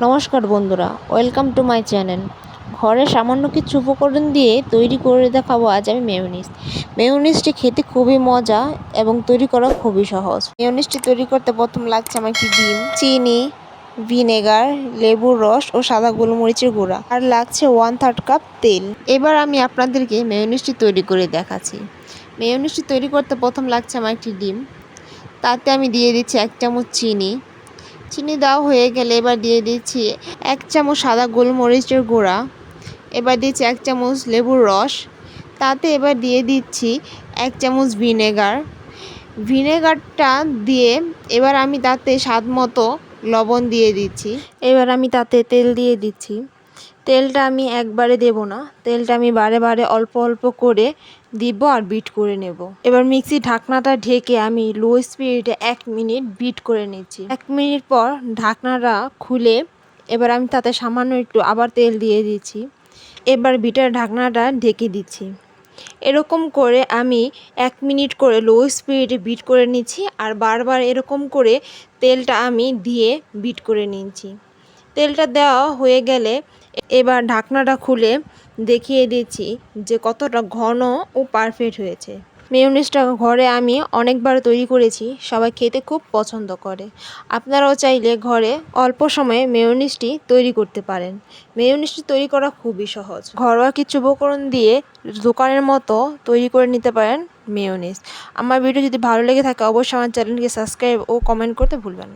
নমস্কার বন্ধুরা, welcome to my channel. ঘরে সামান্য কিছু উপকরণ দিয়ে তৈরি করে দেখাবো আজ আমি মেয়োনিজ। মেয়োনিজটি খেতে খুবই মজা এবং তৈরি করা খুবই সহজ। মেয়োনিজটি তৈরি করতে প্রথম লাগছে আমার একটি ডিম, চিনি, ভিনেগার, লেবুর রস ও সাদা গোলমরিচের গুঁড়া। আর লাগছে ওয়ান থার্ড কাপ তেল। এবার আমি আপনাদেরকে মেয়োনিজটি তৈরি করে দেখাচ্ছি। মেয়োনিজটি তৈরি করতে প্রথম লাগছে আমার একটি ডিম। তাতে আমি দিয়ে দিচ্ছি এক চামচ চিনি চিনি দেওয়া হয়ে গেলে এবার দিয়ে দিচ্ছি এক চামচ সাদা গোলমরিচের গুঁড়া, এবার দিচ্ছি এক চামচ লেবুর রস, তাতে এবার দিয়ে দিচ্ছি এক চামচ ভিনেগার। ভিনেগারটা দিয়ে এবার আমি তাতে স্বাদ মতো লবণ দিয়ে দিচ্ছি। এবার আমি তাতে তেল দিয়ে দিচ্ছি। তেলটা আমি একবারে দেব না। তেলটা আমি বারে বারে অল্প অল্প করে দিব আর বিট করে নেব। এবার মিক্সি ঢাকনাটা ঢেকে আমি লো স্পিডে এক মিনিট বিট করে নিচ্ছি। এক মিনিট পর ঢাকনাটা খুলে এবার আমি তাতে সামান্য একটু আবার তেল দিয়ে দিচ্ছি। এবার বিটার ঢাকনাটা ঢেকে দিচ্ছি। এরকম করে আমি এক মিনিট করে লো স্পিডে বিট করে নিচ্ছি আর বারবার এরকম করে তেলটা আমি দিয়ে বিট করে নিচ্ছি। তেলটা দেওয়া হয়ে গেলে এবার ঢাকনাটা খুলে দেখিয়ে দিচ্ছি যে কতটা ঘন ও পারফেক্ট হয়েছে। মেয়োনিজটা ঘরে আমি অনেকবার তৈরি করেছি, সবাই খেতে খুব পছন্দ করে। আপনারাও চাইলে ঘরে অল্প সময়ে মেয়োনিজটি তৈরি করতে পারেন। মেয়োনিজটি তৈরি করা খুবই সহজ। ঘরোয়া কিছু উপকরণ দিয়ে দোকানের মতো তৈরি করে নিতে পারেন মেয়োনিজ আমার ভিডিও যদি ভালো লেগে থাকে, অবশ্যই আমার চ্যানেলকে সাবস্ক্রাইব ও কমেন্ট করতে ভুলবেন না।